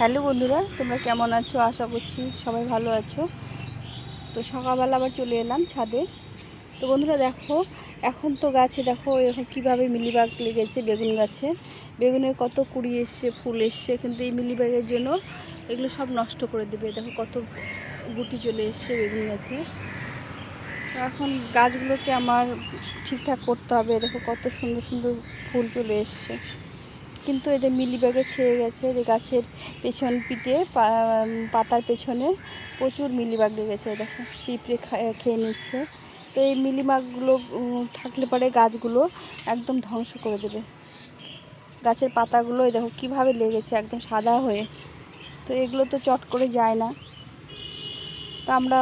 Hello বন্ধুরা, তোমরা কেমন আছো? আশা করছি সবাই ভালো আছো। তো সকালবেলা আবার চলে এলাম ছাদে। তো বন্ধুরা দেখো, এখন তো গাছে দেখো এখন কীভাবে মিলিবাগ লেগেছে বেগুন গাছে। বেগুনের কত কুড়ি এসছে, ফুল এসছে, কিন্তু এই মিলিবাগের জন্য এগুলো সব নষ্ট করে দেবে। দেখো কত গুটি চলে এসছে বেগুন গাছে। এখন গাছগুলোকে আমার ঠিকঠাক করতে হবে। দেখো কত সুন্দর সুন্দর ফুল চলে এসছে। কিন্তু এদের মিলিবাগে ছেয়ে গেছে। যে গাছের পেছন পিঠে পাতার পেছনে প্রচুর মিলিবাগ লেগেছে, দেখো, পিঁপড়ে খেয়ে নিচ্ছে। তো এই মিলিবাগগুলো থাকলে পরে গাছগুলো একদম ধ্বংস করে দেবে। গাছের পাতাগুলো, এই দেখো, কীভাবে লেগেছে, একদম সাদা হয়ে। তো এগুলো তো চট করে যায় না। তা আমরা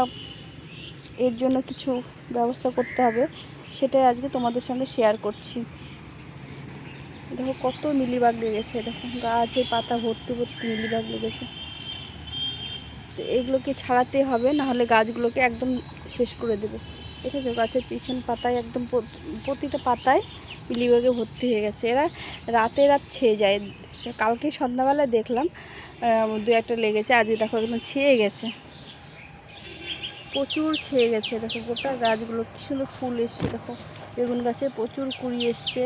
এর জন্য কিছু ব্যবস্থা করতে হবে, সেটাই আজকে তোমাদের সঙ্গে শেয়ার করছি। দেখো কত মিলিবাগ লেগেছে, দেখো গাছের পাতা ভর্তি ভর্তি মিলিবাগ লেগেছে। তো এগুলোকে ছাড়াতে হবে না হলে গাছগুলোকে একদম শেষ করে দেবে। দেখেছ গাছের পিছন পাতায় একদম প্রতিটা পাতায় মিলিবাগে ভর্তি হয়ে গেছে। এরা রাতে রাত ছেয়ে যায়। কালকে সন্ধ্যাবেলায় দেখলাম দু একটা লেগেছে, আজকে দেখো একদম ছেয়ে গেছে। প্রচুর ছেয়ে গেছে, দেখো গোটা গাছগুলো, কি সুন্দর ফুল এসছে, দেখো। বেগুন গাছে প্রচুর কুড়ি এসছে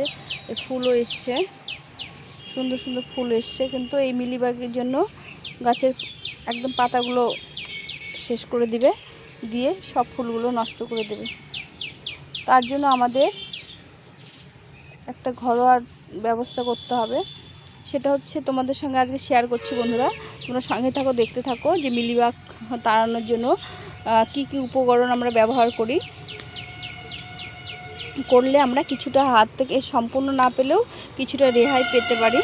ফুলও এসছে, সুন্দর সুন্দর ফুল এসছে, কিন্তু এই মিলিবাগের জন্য গাছের একদম পাতাগুলো শেষ করে দিবে, দিয়ে সব ফুলগুলো নষ্ট করে দেবে। তার জন্য আমাদের একটা ঘরোয়া ব্যবস্থা করতে হবে। সেটা হচ্ছে তোমাদের সঙ্গে আজকে শেয়ার করছি বন্ধুরা। তোমরা সঙ্গে থাকো, দেখতে থাকো যে মিলিবাগ তাড়ানোর জন্য কি কি উপকরণ আমরা ব্যবহার করি। করলে আমরা কিছুটা হাত থেকে সম্পূর্ণ না পেলেও কিছুটা রেহাই পেতে পারি।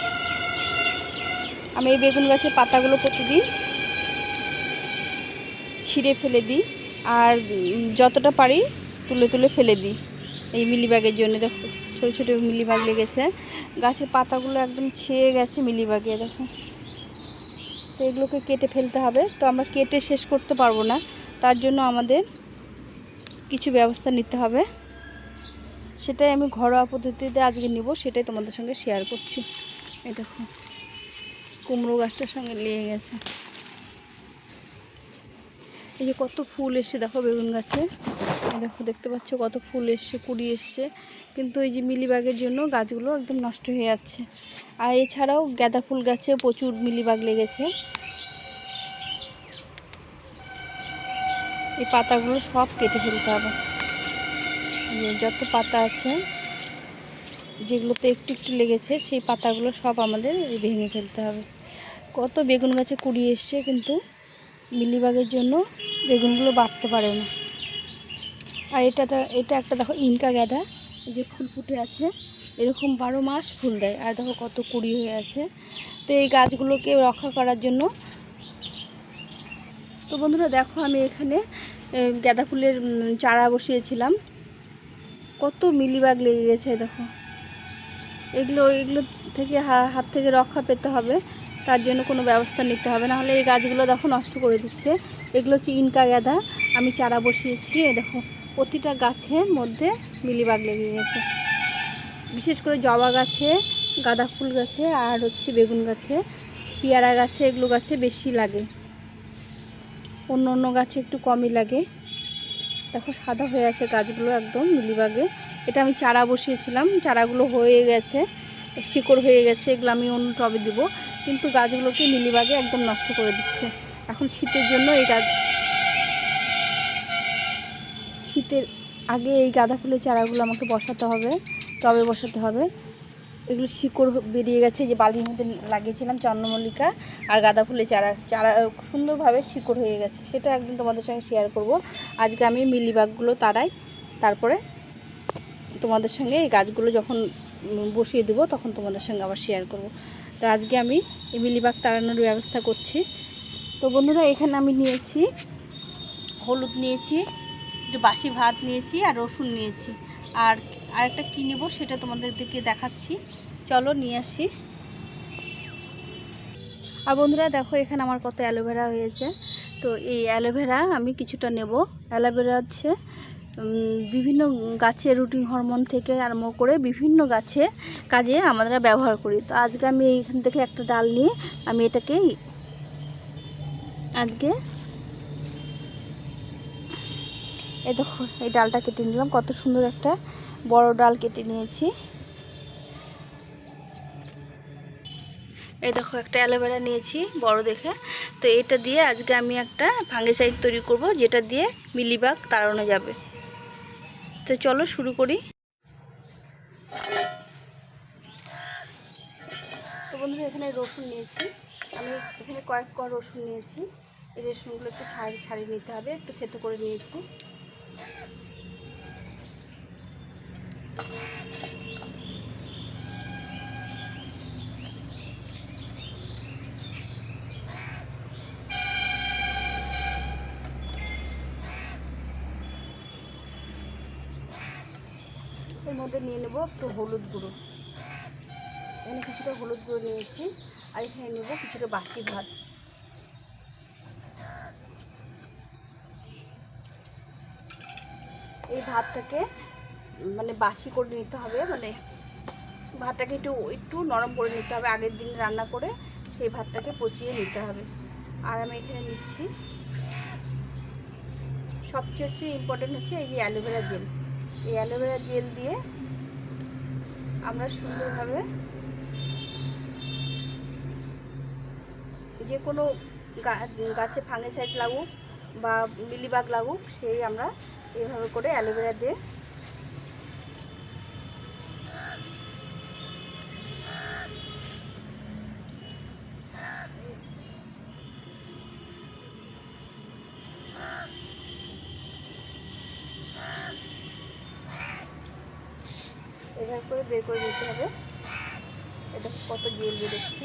আমি এই বেগুন গাছের পাতাগুলো প্রতিদিন ছিঁড়ে ফেলে দিই আর যতটা পারি তুলে তুলে ফেলে দিই এই মিলিবাগের জন্য। দেখো, ছোটো ছোটো মিলিবাগ লেগেছে। গাছের পাতাগুলো একদম ছেয়ে গেছে মিলিবাগে দেখো। তো এগুলোকে কেটে ফেলতে হবে। তো আমরা কেটে শেষ করতে পারব না। তার জন্য আমাদের কিছু ব্যবস্থা নিতে হবে। সেটাই আমি ঘরোয়া পদ্ধতিতে আজকে নিব, সেটাই তোমাদের সঙ্গে শেয়ার করছি। এই দেখো, কুমড়ো গাছটার সঙ্গে লেগে গেছে। এই যে কত ফুল এসছে, দেখো বেগুন গাছে। দেখো, দেখতে পাচ্ছ কত ফুল এসছে, কুড়ি এসছে। কিন্তু এই যে মিলিবাগের জন্য গাছগুলো একদম নষ্ট হয়ে যাচ্ছে। আর এছাড়াও গাঁদা ফুল গাছে প্রচুর মিলিবাগ লেগেছে। এই পাতাগুলো সব কেটে ফেলতে হবে। যত পাতা আছে, যেগুলোতে একটু একটু লেগেছে, সেই পাতাগুলো সব আমাদের ভেঙে ফেলতে হবে। কত বেগুন গাছে কুড়ি এসছে, কিন্তু মিলিবাগের জন্য বেগুনগুলো বাড়তে পারে না। আর এটা এটা একটা দেখো ইনকা গাঁদা, এই যে ফুল ফুটে আছে, এরকম বারো মাস ফুল দেয়। আর দেখো কত কুড়ি হয়ে আছে। তো এই গাছগুলোকে রক্ষা করার জন্য তো বন্ধুরা দেখো আমি এখানে গাঁদা ফুলের চারা বসিয়েছিলাম। কত মিলিবাগ লেগে গেছে, দেখো। এগুলো এগুলো থেকে হাত থেকে রক্ষা পেতে হবে। তার জন্য কোনো ব্যবস্থা নিতে হবে। না হলে এই গাছগুলো দেখো নষ্ট করে দিচ্ছে। এগুলো হচ্ছে ইনকা গাঁদা। আমি চারা বসিয়েছি দেখো, প্রতিটা গাছের মধ্যে মিলিবাগ লেগে গেছে। বিশেষ করে জবা গাছে, গাঁদা ফুল গাছে, আর হচ্ছে বেগুন গাছে, পেয়ারা গাছে এগুলো গাছে বেশি লাগে। অন্য অন্য গাছে একটু কমই লাগে। দেখো, সাদা হয়ে আছে গাছগুলো একদম মিলিবাগে এটা আমি চারা বসিয়েছিলাম, চারাগুলো হয়ে গেছে, শিকড় হয়ে গেছে, এগুলো আমি অন্য টবে দিব। কিন্তু গাছগুলোকে মিলিবাগে একদম নষ্ট করে দিচ্ছে। এখন শীতের জন্য এই গাছ শীতের আগে এই গাঁদা ফুলের চারাগুলো আমাকে বসাতে হবে, টবে বসাতে হবে। এগুলো শিকড় বেরিয়ে গেছে যে বালির মধ্যে লাগিয়েছিলাম চন্দ্রমল্লিকা আর গাঁদা ফুলের চারা। চারা সুন্দরভাবে শিকড় হয়ে গেছে, সেটা একদিন তোমাদের সঙ্গে শেয়ার করব। আজকে আমি মিলিবাগগুলো তাড়াই, তারপরে তোমাদের সঙ্গে এই গাছগুলো যখন বসিয়ে দেবো, তখন তোমাদের সঙ্গে আবার শেয়ার করব। তো আজকে আমি এই মিলিবাগ তাড়ানোর ব্যবস্থা করছি। তো বন্ধুরা, এখানে আমি নিয়েছি হলুদ নিয়েছি, একটু বাসি ভাত নিয়েছি আর রসুন নিয়েছি। আর আরেকটা কী নেব সেটা তোমাদেরকে দেখাচ্ছি। চলো নিয়ে আসি। আর বন্ধুরা দেখো, এখানে আমার কত অ্যালোভেরা হয়েছে। তো এই অ্যালোভেরা আমি কিছুটা নেব। অ্যালোভেরা হচ্ছে বিভিন্ন গাছের রুটিন হরমোন থেকে আরম্ভ করে বিভিন্ন গাছে কাজে আমরা ব্যবহার করি। তো আজকে আমি এইখান থেকে একটা ডাল নিয়ে আমি এটাকে আজকে এ দেখো, এই ডালটা কেটে নিলাম। কত সুন্দর একটা বড় ডাল কেটে নিয়েছি। এই দেখো, একটা অ্যালোভেরা নিয়েছি, বড় দেখে। তো এটা দিয়ে আজকে আমি একটা ফাঙ্গিসাইড তৈরি করব, যেটা দিয়ে মিলিবাগ তাড়ানো যাবে। তো চলো শুরু করি। তো বন্ধুরা, এখানে রসুন নিয়েছি। আমি এখানে কয়েক ক রসুন নিয়েছি। এই রসুনগুলো একটু ছাড়ি ছাড়িয়ে নিতে হবে, একটু থেতো করে নিয়েছি। মধ্যে নিয়ে নেব একটু হলুদ গুঁড়ো। এখানে কিছুটা হলুদ গুঁড়ো নিয়েছি, আর এখানে নেব কিছুটা বাসি ভাত। এই ভাতটাকে মানে বাসি করে নিতে হবে মানে ভাতটাকে একটু একটু নরম করে নিতে হবে, আগের দিন রান্না করে সেই ভাতটাকে পচিয়ে নিতে হবে। আর আমি এখানে নিচ্ছি, সবচেয়ে হচ্ছে ইম্পর্টেন্ট হচ্ছে এই যে অ্যালোভেরা জেল। এই অ্যালোভেরা জেল দিয়ে আমরা সুন্দরভাবে যে কোনো গাছে ফাঙ্গিসাইড লাগুক বা মিলিবাগ লাগুক, সেই আমরা এভাবে করে অ্যালোভেরা দিয়ে এভাবে করে দিতে হবে। এটা কত জেল বেরোচ্ছে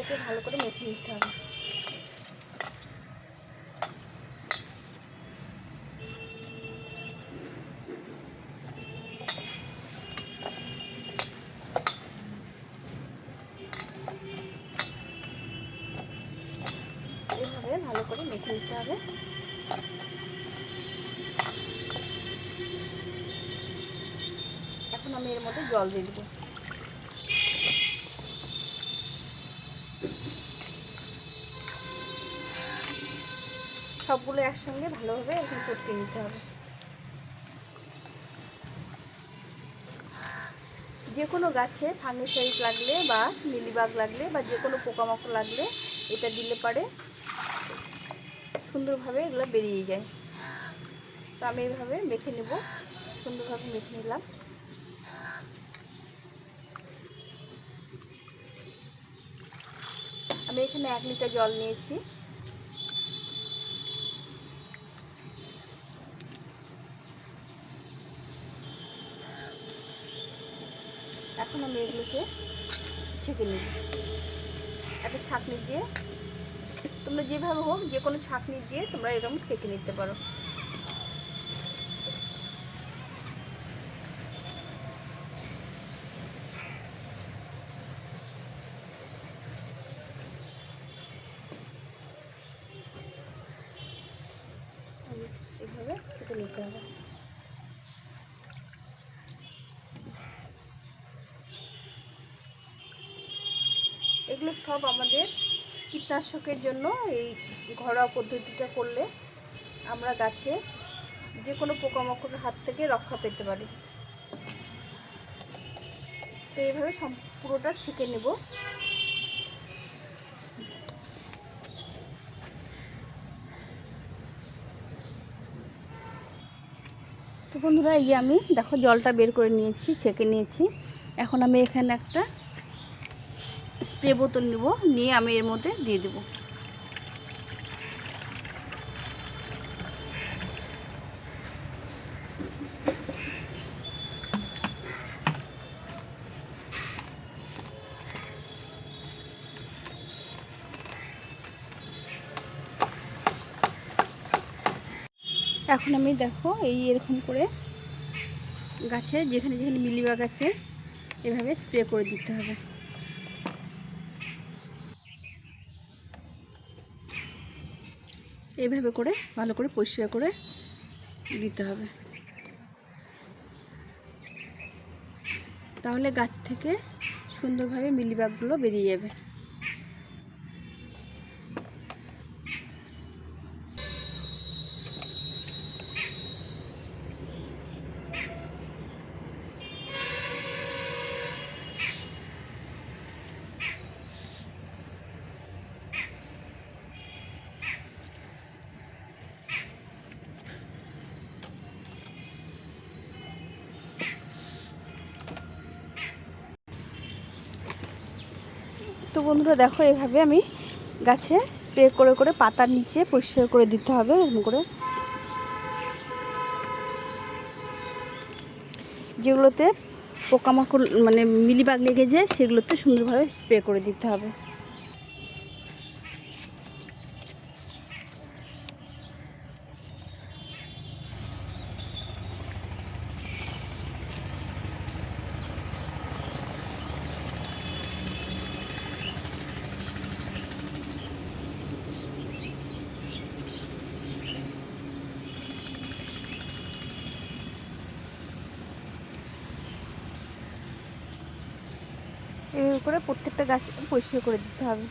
এটাকে ভালো করে মেখে নিতে হবে। এভাবে ভালো করে মেখে নিতে হবে। এখন আমি এর মধ্যে জল দিয়ে দেবো। সবগুলো একসঙ্গে ভালোভাবে এরকম চটকে নিতে হবে। যে কোনো গাছে ফাঙ্গিসাইড লাগলে বা মিলিবাগ লাগলে বা যে কোনো পোকামাকড় লাগলে এটা দিলে পারে। সুন্দরভাবে এগুলো বেরিয়ে যায়। তো আমি এইভাবে মেখে নেব। সুন্দরভাবে মেখে নিলাম। আমি এখানে এক লিটার জল নিয়েছি। এখন আমি এগুলোকে ছেঁকে নিব। একটা ছাঁকনি দিয়ে তোমরা যেভাবে হোক, যে কোনো ছাঁকনি দিয়ে তোমরা এরকম ছেঁকে নিতে পারো এইভাবে ছেঁকে নিতে হবে এগুলো সব আমাদের কীটনাশকের জন্য এই ঘরোয়া পদ্ধতিটা করলে আমরা গাছে যে কোনো পোকামাকড়ের হাত থেকে রক্ষা পেতে পারি। তো এইভাবে পুরোটা ছেঁকে নেব। তো বন্ধুরা, এই আমি, দেখো জলটা বের করে নিয়েছি, ছেঁকে নিয়েছি। এখন আমি এখানে একটা স্প্রে বোতল নিব, নিয়ে আমি এর মধ্যে দিয়ে দেব। এখন আমি দেখো এই এরকম করে গাছে যেখানে যেখানে মিলিবাগ আছে, এভাবে স্প্রে করে দিতে হবে। এইভাবে করে, ভালো করে পরিষ্কার করে দিতে হবে। তাহলে গাছ থেকে সুন্দরভাবে মিলিবাগগুলো বেরিয়ে যাবে। তো বন্ধুরা দেখো, এভাবে আমি গাছে স্প্রে করে করে পাতার নিচে পরিষ্কার করে দিতে হবে, এরকম করে। যেগুলোতে পোকামাকড় মানে মিলিবাগ লেগে যায়, সেগুলোতে সুন্দরভাবে স্প্রে করে দিতে হবে। করে প্রত্যেকটা গাছ পরিষ্কার করে দিতে হবে।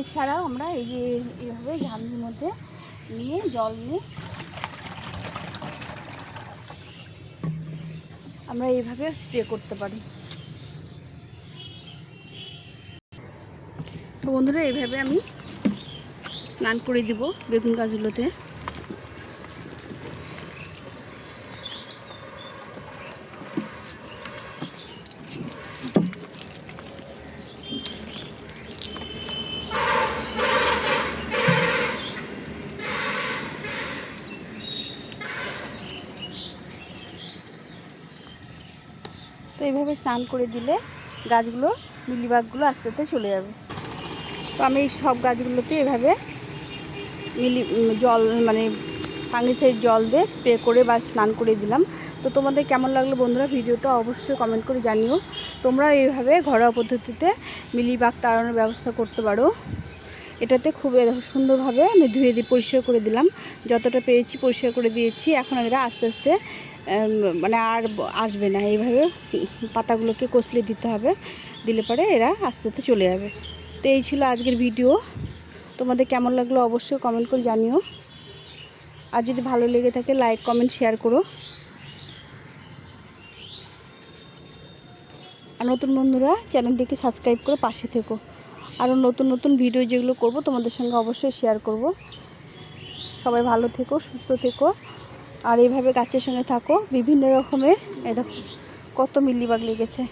এছাড়াও আমরা এই যে এইভাবে ঝামনির মধ্যে নিয়ে জল নিয়ে আমরা এইভাবে স্প্রে করতে পারি। তো বন্ধুরা, এইভাবে আমি স্নান করে দিব বেগুন গাছগুলোতে। এইভাবে স্নান করে দিলে গাছগুলো, মিলিবাগগুলো আস্তে আস্তে চলে যাবে। তো আমি এই সব গাছগুলোতে এভাবে মিলি জল মানে ফাঙ্গিসাইড জল দিয়ে স্প্রে করে বা স্নান করে দিলাম। তো তোমাদের কেমন লাগল বন্ধুরা? ভিডিওটা অবশ্যই কমেন্ট করে জানিও। তোমরা এইভাবে ঘরোয়া পদ্ধতিতে মিলিবাগ তাড়ানোর ব্যবস্থা করতে পারো। এটাতে খুব সুন্দরভাবে আমি ধুয়ে দিয়ে পরিষ্কার করে দিলাম। যতটা পেরেছি পরিষ্কার করে দিয়েছি। এখন এরা আস্তে আস্তে মানে আর আসবে না। এইভাবে পাতাগুলোকে কষলে দিতে হবে। দিলে পরে এরা আস্তে আস্তে চলে যাবে। তো এই ছিল আজকের ভিডিও। তোমাদের কেমন লাগল অবশ্যই কমেন্ট করে জানিও। আর যদি ভালো লেগে থাকে লাইক কমেন্ট শেয়ার করো। আর নতুন বন্ধুরা, চ্যানেলটিকে সাবস্ক্রাইব করে পাশে থেকো। আরও নতুন নতুন ভিডিও যেগুলো করব, তোমাদের সঙ্গে অবশ্যই শেয়ার করব। সবাই ভালো থেকো, সুস্থ থেকো। আর এইভাবে গাছের সঙ্গে থাকো, বিভিন্ন রকমের, এই দেখো কত মিলিবাগ লেগেছে।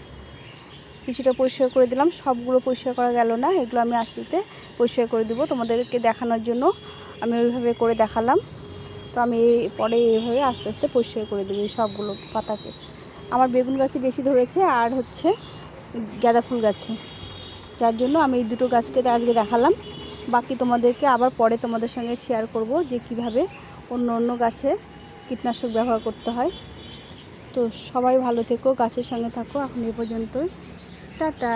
কিছুটা পরিষ্কার করে দিলাম, সবগুলো পরিষ্কার করা গেল না, এগুলো আমি আস্তে আস্তে পরিষ্কার করে দেবো তোমাদেরকে দেখানোর জন্য। আমি ওইভাবে করে দেখালাম, তো আমি পরে এইভাবে আস্তে আস্তে পরিষ্কার করে দেবো এই সবগুলো পাতাকে। আমার বেগুন গাছে বেশি ধরেছে, আর হচ্ছে গাঁদা ফুল গাছে। যার জন্য আমি এই দুটো গাছকে আজকে দেখালাম। বাকি তোমাদেরকে আবার পরে তোমাদের সঙ্গে শেয়ার করব যে কীভাবে অন্য অন্য গাছে কীটনাশক ব্যবহার করতে হয়। তো সবাই ভালো থেকো, গাছের সঙ্গে থাকো। এখন এ পর্যন্তই। টাটা।